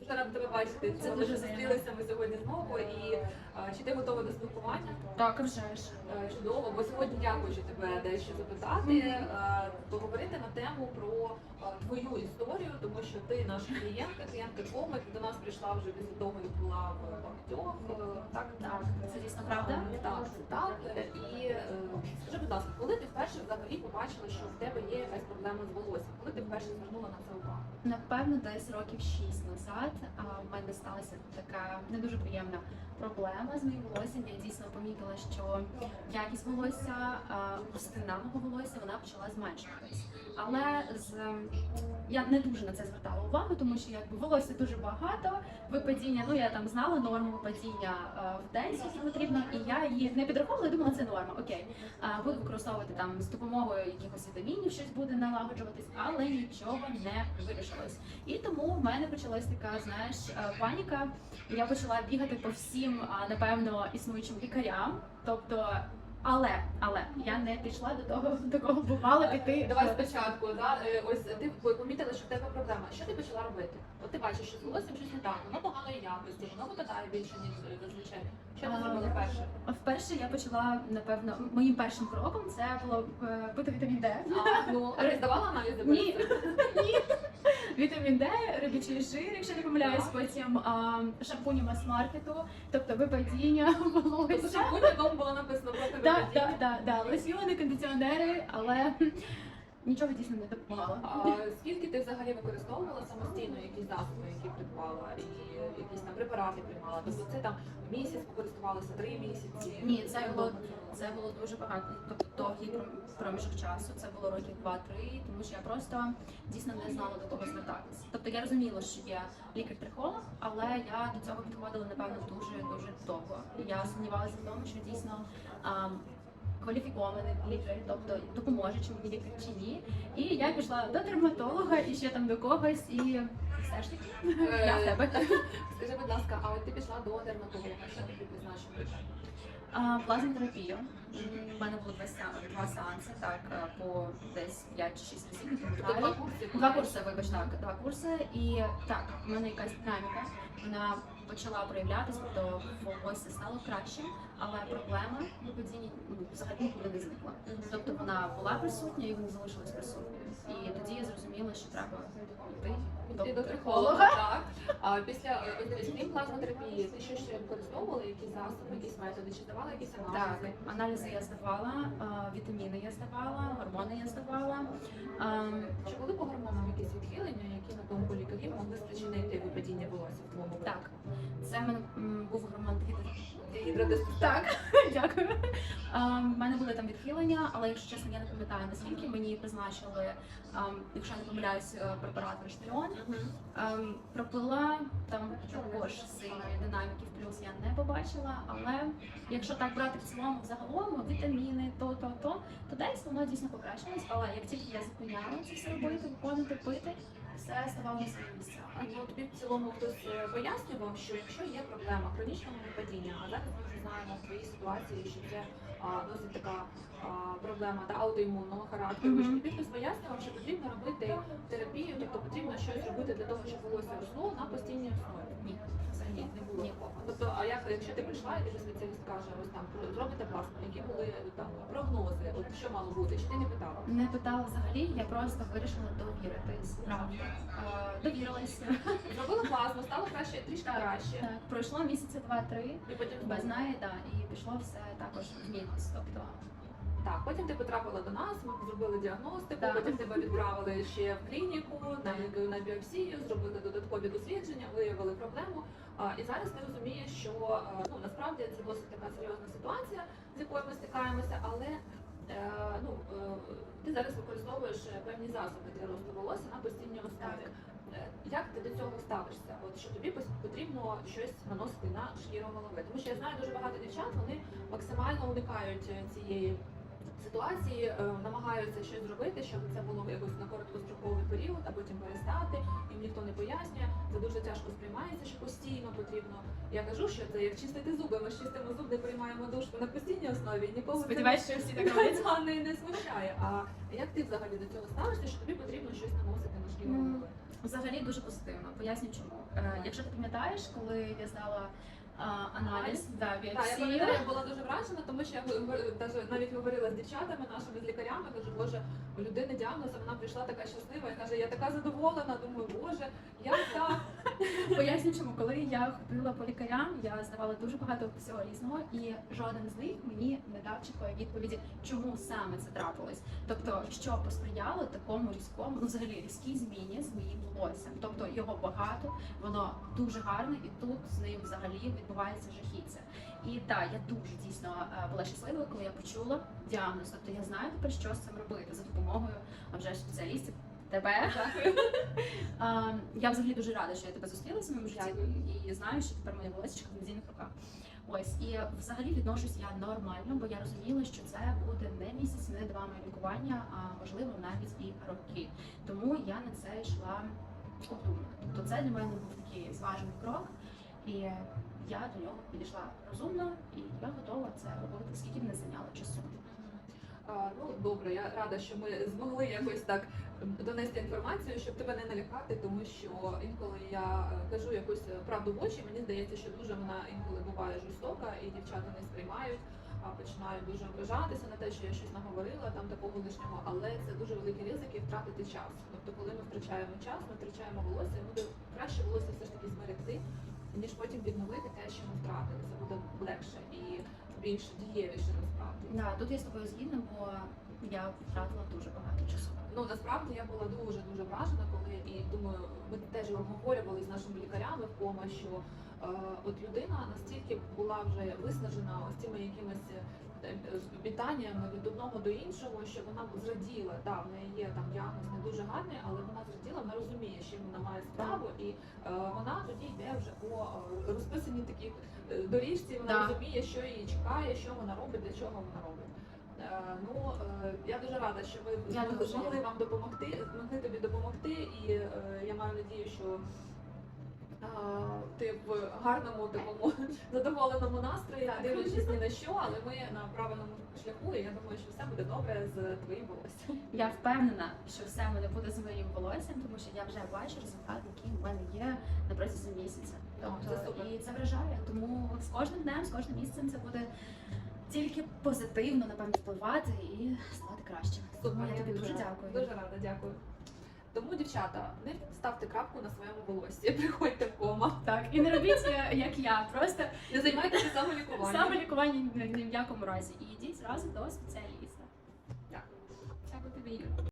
Дуже рада тебе бачити. Це дуже зустрілися ми сьогодні знову. І а, чи ти готова до спілкування? Так, вже ж. Е, Чудово, бо сьогодні я хочу тебе дещо запитати, е, поговорити на тему про е, твою історію, тому що ти наш клієнт, клієнтка коми, ти до нас прийшла вже після того, як була в багатьох. е, Так, Так, це дійсно правда. Е, Так, так. Е, І е, скажи, будь ласка, коли ти вперше взагалі побачила, що в тебе є якась проблема з волоссям? Коли ти вперше звернула на це увагу? Напевно, десь років 6 назад в мене сталася така не дуже приємна проблема з моїм волоссям. Я дійсно помітила, що якість волосся, густина мого волосся вона почала зменшуватись. Але з я не дуже на це звертала увагу, тому що якби волосся дуже багато, випадіння. Ну я там знала норму випадіння в день, скільки потрібно, і я її не підраховувала. Думала, це норма. Окей, буду використовувати там з допомогою якихось вітамінів, щось буде налагоджуватись, але нічого не вирішилось. І тому в мене почалась така, знаєш, е, паніка. Я почала бігати по всім, а, напевно, існуючим лікарям. Тобто, але, але я не пішла до того, до кого бувало піти. Давай спочатку, да? е, ось ти помітила, що в тебе проблема. Що ти почала робити? От ти бачиш, що з волоссям щось не так, воно поганої якості, воно випадає більше, ніж е, зазвичай. Що ти зробила перше? Вперше я почала, напевно, моїм першим кроком це було е, пити вітамін Д. А, ну, а ти здавала аналізи? Ні. Вітамін Д, рибічий жир, якщо не помиляюсь, потім а, шампуні мас-маркету, тобто випадіння Тобто, волосся. щоб будь-якому було написано проти Так, випадіння. так, так, так, лосьйони, кондиціонери, але нічого дійсно не допомагало. А скільки ти взагалі використовувала самостійно якісь засоби, які придбала, і якісь там препарати приймала? Тобто це там місяць покористувалася, три місяці? Ні, це було це було дуже багато, тобто довгий пром- проміжок часу. Це було років 2-3, тому що я просто дійсно не знала до кого звертатися. Тобто я розуміла, що є лікар-трихолог, але я до цього підходила напевно дуже дуже довго. Я сумнівалася в тому, що дійсно. Кваліфікований лікар, тобто допоможе чи мені лікар чи ні. І я пішла до дерматолога і ще там до когось, і все ж таки я в тебе. Скажи, будь ласка, а от ти пішла до дерматолога, що тобі призначили? Плазмотерапію. У мене було два сеанси, два сеанси, так, е, по десь 5 чи 6 разів, не Тобто два курси? Два курси, вибач, так, два курси. І так, в мене якась динаміка, вона почала проявлятися, тобто волосся стало кращим, але проблема випадіння ну, взагалі нікуди не зникла. Тобто вона була присутня і вона залишилась присутньою. І треба йти до трихолога, так. А після е, крім плазмотерапії, ти що ще використовувала якісь засоби, якісь методи, чи давала якісь Так, аналізи? аналізи я здавала, а, вітаміни я здавала, гормони я здавала. Ам, Чи були по гормонам якісь відхилення, які на думку лікарів могли спричинити випадіння волосся в твоєму? Так, це в мене м, був гормон гідро- Гідродистрофія. Так, дякую. У мене були там відхилення, але якщо чесно, я не пам'ятаю наскільки мені призначили, якщо я не помиляюсь, е, препарат Рештеон. Ем, Пропила там також сильної динаміки в плюс я не побачила, але якщо так брати в цілому загалом вітаміни, то то то то десь воно дійсно покращилось. Але як тільки я зупиняла це все робити, виконувати, пити, все ставало на місця. Ну, тобі в цілому хтось е, пояснював, що якщо є проблема хронічного випадіння, а зараз ми вже знаємо в твоїй ситуації, що це а, досить така а, проблема та, аутоімунного характеру, Мгм. що тобі хтось пояснював, що потрібно робити терапію, тобто потрібно щось робити для того, щоб волосся росло на постійній основі. Ні. Ні, не було Ні. Тобто, а як якщо ти прийшла і тобі спеціаліст каже, ось там зробите пластику, які були там прогнози, от що мало бути, чи ти не питала? Не питала взагалі, я просто вирішила довіритись. Правда. Е, Довірилася. Зробила плазму, стало краще, трішки Так, краще. Так, пройшло місяці два-три. І потім Без неї, да, і пішло все також в мінус. Тобто Так, потім ти потрапила до нас, ми зробили діагностику, Так. потім тебе відправили ще в клініку на, на біопсію, зробили додаткові дослідження, виявили проблему. А, і зараз ти розумієш, що ну насправді це досить така серйозна ситуація, з якою ми стикаємося, але е, ну, е, ти зараз використовуєш е, певні засоби для росту волосся на постійній основі. Е, Як ти до цього ставишся? От що тобі пос- потрібно щось наносити на шкіру голови? Тому що я знаю дуже багато дівчат, вони максимально уникають е, цієї ситуації, е, намагаються щось зробити, щоб це було якось на короткостроковий період, а потім перестати. Їм ніхто не пояснює. Це дуже тяжко сприймається, що постійно потрібно. Я кажу, що це як чистити зуби. Ми ж чистимо зуб, приймаємо душ на постійній основі. і Нікого це сподіваюся, що всі так роблять. Не, не смущає. А як ти взагалі до цього ставишся, що тобі потрібно щось наносити на шкіру Взагалі дуже позитивно. Поясню чому. Е, якщо ти пам'ятаєш, коли я здала а, аналіз, да, Так, я пам'ятаю, я була дуже вражена, тому що я навіть, навіть говорила з дівчатами, нашими з лікарями, кажу, боже, у людини діагноз, а вона прийшла така щаслива і каже, я така задоволена, думаю, боже, як так? Поясню чому, коли я ходила по лікарям, я здавала дуже багато всього різного, і жоден з них мені не дав чіткої відповіді, чому саме це трапилось. Тобто, що посприяло такому різкому, ну взагалі різкій зміні з моїм волоссям. Тобто його багато, воно дуже гарне, і тут з ним взагалі відбувається жахіття. І так, я дуже дійсно е, була щаслива, коли я почула діагноз. Тобто я знаю тепер, що з цим робити за допомогою вже спеціалістів. Тебе я взагалі дуже рада, що я тебе зустріла в своєму житті і знаю, що тепер моя волосечка в надійних руках. Ось і взагалі відношусь я нормально, бо я розуміла, що це буде не місяць, не два моє лікування, а можливо навіть і роки. Тому я на це йшла обдумано. Тобто це для мене був такий зважений крок, і я до нього підійшла розумно, і я готова це робити, скільки б не зайняло часу. А, ну добре, я рада, що ми змогли якось так донести інформацію, щоб тебе не налякати, тому що інколи я е, кажу якусь правду в очі, мені здається, що дуже вона інколи буває жорстока, і дівчата не сприймають, а починають дуже ображатися на те, що я щось наговорила там такого лишнього, але це дуже великі ризики втратити час. Тобто, коли ми втрачаємо час, ми втрачаємо волосся, і буде краще волосся все ж таки зберегти, ніж потім відновити те, що ми втратили. Це буде легше і більш дієвіше насправді. Да, тут я з тобою згідна, бо я втратила дуже багато часу. Ну насправді я була дуже дуже вражена, коли і думаю, ми теж обговорювали з нашими лікарями в кома, що е, от людина настільки була вже виснажена ось цими якимись е, е, питаннями від одного до іншого, що вона зраділа. Да, в неї є там діагноз не дуже гарний, але вона зраділа, вона розуміє, чим вона має справу, і е, вона тоді йде вже по е, розписаній такій е, доріжці. Вона Да. розуміє, що її чекає, що вона робить, для чого вона робить. Е, Ну е, я дуже рада, що ми Я змогли- вам допомогти, змогли тобі допомогти, і е, я маю надію, що ти в гарному такому задоволеному настрої, дивлячись ні на що, але ми на правильному шляху, і я думаю, що все буде добре з твоїм волоссям. Я впевнена, що все мене буде з моїм волоссям, тому що я вже бачу результат, який в мене є на протязі місяця. Це Тобто, супер. і це вражає. Тому з кожним днем, з кожним місяцем це буде тільки позитивно, напевно, впливати і ставати краще. Тому я тобі дуже дякую. Дуже рада, дякую. Тому, дівчата, не ставте крапку на своєму волоссі, приходьте в кома. Так, і не робіть е, як я, просто Не займайтеся самолікуванням. саме лікування ні ні в якому разі. І йдіть зразу до спеціаліста. Дякую. Дякую тобі. Юля.